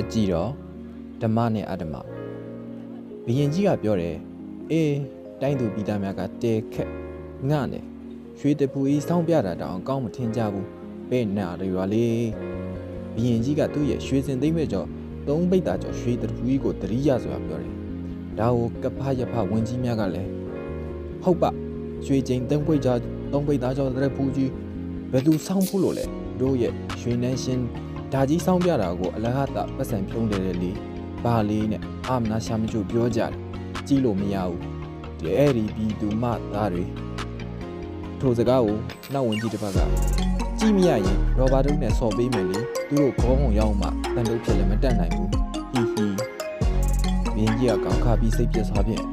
အကြည့်တော့ဓမ္မနဲ့အတ္တမဘယင်ကြီးကပြောတယ်အေးတိုင်းသူပြည်သားများကတဲခက်ငှနဲ့ရွှေတပူကြီးစောင်းပြတာတောင်ကောင်းမထင်ကြဘူးပဲ့နာရွာလေးဘယင်ကြီးကသူ့ရဲ့ရွှေစင်သိမ့်မဲ့ကျော်သုံးပိတ်တာကျော်ရွှေတပူကြီးကိုတရိယာဆိုတာပြောတယ်ဒါကိုကဖရဖဝင်ကြီးများကလည်းဟုတ်ပါရွှေချိန်သုံးပိတ်ကြသုံးပိတ်သားကျော်တဲ့ပူကြီးဘယ်သူစောင်းဖို့လို့လဲတို့ရဲ့ရွှေနှန်းရှင် ဒါကြီးစောင်းပြတာကိုအလဟတပတ်စံဖြုံးတယ်လေဘာလေးနဲ့အာမနာရှာမချို့ပြောကြတယ်ကြည့်လို့မရဘူးဒီအဲ့ဒီပြီးသူမသားတွေထိုစကားကိုနောက်ဝင်ကြီးတစ်ပတ်ကကြည့်မရရင်ရောဘာတုနဲ့ဆော်ပေးမယ်လေသူတို့ခေါင်းုံရောက်မှတန်တုတ်ဖြစ်လည်းမတက်နိုင်ဘူးဟီဟီမင်းကြီးကကောင်းခါပြီးစိတ်ပြက်သွားပြန်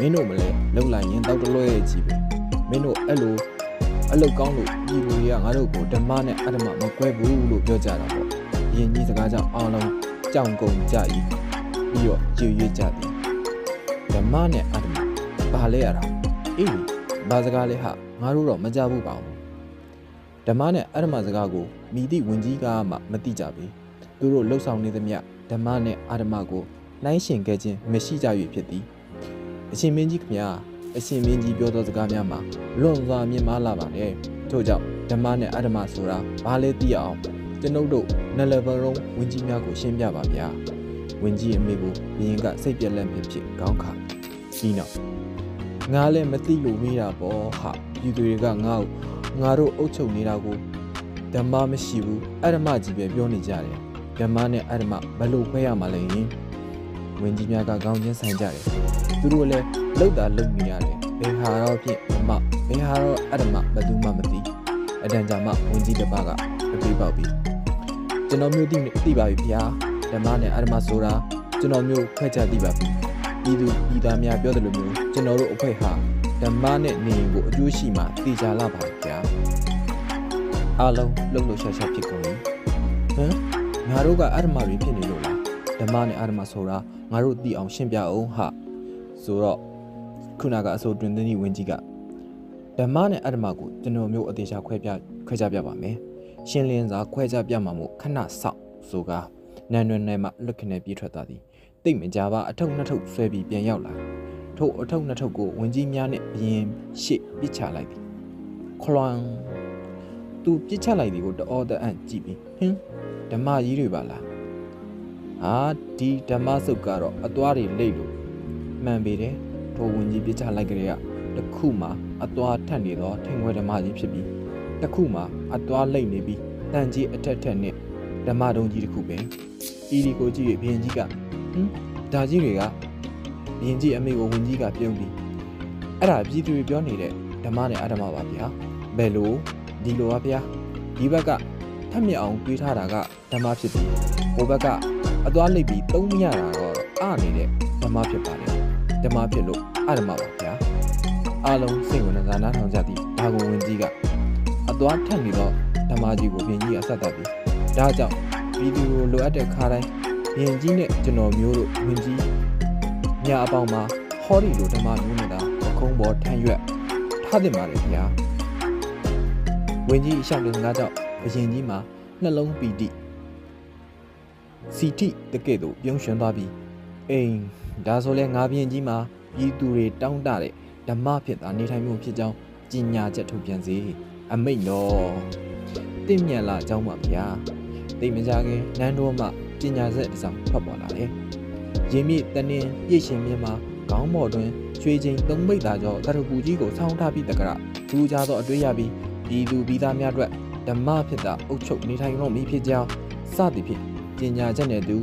မင်းတို့မလဲလုံလိုက်ရင်တောက်တလွဲရဲ့ကြီးပဲမင်းတို့အဲ့လို အလုတ်ကောင်းလို့ပြည်သူတွေကငါတို့ကိုဓမ္မနဲ့အဓမ္မမကွဲဘူးလို့ပြောကြတာပေါ့ယင်ကြီးစကားကြောင့်အားလုံးကြောင်ကုန်ကြ၏ပြီးတော့ကြည်ရွေ့ကြသည်ဓမ္မနဲ့အဓမ္မဘာလဲရတာအေးဘာစကားလဲဟာငါတို့တော့မကြဘူးပါဘူးဓမ္မနဲ့အဓမ္မစကားကိုမိသည့်ဝင်ကြီးကမှမသိကြပေသူတို့လှုပ်ဆောင်နေသမျှဓမ္မနဲ့အဓမ္မကိုနှိုင်းရှင်ခဲ့ခြင်းမရှိကြ၍ဖြစ်သည်အရှင်မင်းကြီးခမညာ အရှင်မင်းကြီးပြောသောစကားများမှာလွန်စွာမြင်မာလာပါနဲ့ထို့ကြောင့်ဓမ္မနဲ့အဓမ္မဆိုတာဘာလဲသိရအောင်ကျွန်ုပ်တို့နယ်လယ်ဘရုံဝင်ကြီးများကိုရှင်းပြပါဗျာဝင်ကြီးအမေကိုဘရင်ကစိတ်ပြက်လက်ဖြစ်ဖြစ်ကောင်းခါပြီးတော့ငါလည်းမသိလို့မေးတာပေါ့ဟာပြည်သူတွေကငါ့ကိုငါတို့အုပ်ချုပ်နေတာကိုဓမ္မမရှိဘူးအဓမ္မကြီးပဲပြောနေကြတယ်ဓမ္မနဲ့အဓမ္မဘယ်လိုခွဲရမှာလဲယင် ဝင်ကြီးများကကောင်းချင်းဆိုင်ကြတယ်သူတို့လည်းလှုပ်တာလှုပ်နေရတယ်ဘယ်ဟာတော့ဖြင့်ဓမ္မဘယ်ဟာတော့အဓမ္မဘယ်သူမှမသိအတန်ကြာမှဝင်ကြီးတစ်ပါးကပြေးပေါက်ပြီးကျွန်တော်မျိုးသိသိပါပြီဗျာဓမ္မနဲ့အဓမ္မဆိုတာကျွန်တော်မျိုးခွဲခြားသိပါပြီပြည်သူပြည်သားများပြောတယ်လို့မျိုးကျွန်တော်တို့အဖွဲ့ဟာဓမ္မနဲ့နေရင်ကိုအကျိုးရှိမှသိကြလာပါဗျာအားလုံးလှုပ်လှုပ်ရှားရှားဖြစ်ကုန်ပြီဟမ်ငါတို့ကအဓမ္မတွေဖြစ်နေလို့လား ဓမ္မနဲ့အဓမ္မဆိုတာငါတို့သိအောင်ရှင်းပြအောင်ဟာဆိုတော့ခုနကအဆိုတွင်သင်းကြီးဝင်ကြီးကဓမ္မနဲ့အဓမ္မကိုကျွန်တော်မျိုးအသေးချာခွဲပြခွဲခြားပြပါမယ်ရှင်းလင်းစွာခွဲခြားပြမှာမို့ခဏဆောက်ဆိုကာနန်နွယ်နယ်မှလွတ်ခနဲ့ပြေးထွက်သွားသည်တိတ်မကြပါအထုပ်နှစ်ထုပ်ဆွဲပြီးပြန်ရောက်လာထို့အထုပ်နှစ်ထုပ်ကိုဝင်ကြီးများနဲ့ဘရင်ရှေ့ပစ်ချလိုက်သည်ခလွန်သူပစ်ချလိုက်သည်ကိုတအော်တအံ့ကြည့်ပြီးဟင်းဓမ္မကြီးတွေပါလား ဟာဒီဓမ္မစုပ်ကတော့အသွားတွေလိတ်လို့မှန်ပေတယ်ထိုဝင်ကြီးပစ်ချလိုက်ကြတဲ့ကတစ်ခုမှအသွားထက်နေတော့ထင်ွယ်ဓမ္မကြီးဖြစ်ပြီးတစ်ခုမှအသွားလိတ်နေပြီးတန်ကြီးအထက်ထက်နဲ့ဓမ္မတုံးကြီးတစ်ခုပဲဤဒီကိုကြည့်ရဘရင်ကြီးကဟင်းဒါကြီးတွေကဘရင်ကြီးအမေကိုဝင်ကြီးကပြုံးပြီးအဲ့ဒါပြည်သူတွေပြောနေတဲ့ဓမ္မနဲ့အဓမ္မပါဗျာဘယ်လိုဒီလိုပါဗျာဒီဘက်ကထက်မြက်အောင်တွေးထားတာကဓမ္မဖြစ်ပြီးဟိုဘက်က အသွားလိတ်ပြီးသုံးမရတာတော့အနေတဲ့ဓမ္မဖြစ်ပါတယ်ဓမ္မဖြစ်လို့အဓမ္မပါဗျာအားလုံးစိတ်ဝင်စားနားထောင်ကြသည်ဒါကိုဝင်ကြီးကအသွားထက်နေတော့ဓမ္မကြီးကိုဘရင်ကြီးအဆက်သက်ပြီးဒါကြောင့်ပြည်သူကိုလိုအပ်တဲ့ခါတိုင်းဘရင်ကြီးနဲ့ကျွန်တော်မျိုးတို့ဝင်ကြီးညာအပေါင်းမှာဟောဒီလိုဓမ္မမျိုးနေတာအခုံးပေါ်ထမ်းရွက်ထားတင်ပါတယ်ဗျာဝင်ကြီးအရှောက်တဲ့ငါကြောင့်ဘရင်ကြီးမှာနှလုံးပီတိ စီတိတကဲ့သို့ပြုံးရွှင်သွားပြီးအိမ်ဒါဆိုလဲငါဘရင်ကြီးမှာပြည်သူတွေတောင်းတတဲ့ဓမ္မဖြစ်တာနေထိုင်မှုဖြစ်ကြောင်းကြီးညာချက်ထုတ်ပြန်စေအမိတ်တော်တင့်မြတ်လာကြောင်းပါဗျာတိတ်မကြခင်နန်းတော်မှကြီးညာဆက်တစ်စောင်ဖတ်ပေါ်လာတယ်ရင်းမြစ်တနင်ပြည့်ရှင်မြင်းမှာခေါင်းပေါ်တွင်ရွှေချိန်သုံးမိတ်သာကျော်တရပူကြီးကိုဆောင်းထားပြီးတကရဒူးကြသောအတွေ့ရပြီးပြည်သူပြည်သားများအတွက်ဓမ္မဖြစ်တာအုပ်ချုပ်နေထိုင်တော့မည်ဖြစ်ကြောင်းစသည်ဖြင့် ပညာချက်နဲ့သူ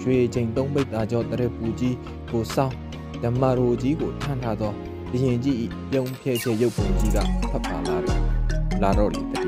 ရွှေချိန်သုံးမိတ်သာကျော်တရပူကြီးကိုဆောင်းဓမ္မရိုကြီးကိုထမ်းထားသောဘုရင်ကြီး၏ပြုံးဖြဲချေရုပ်ပုံကြီးကဖတ်ပါလာတယ်လာတော့လေတ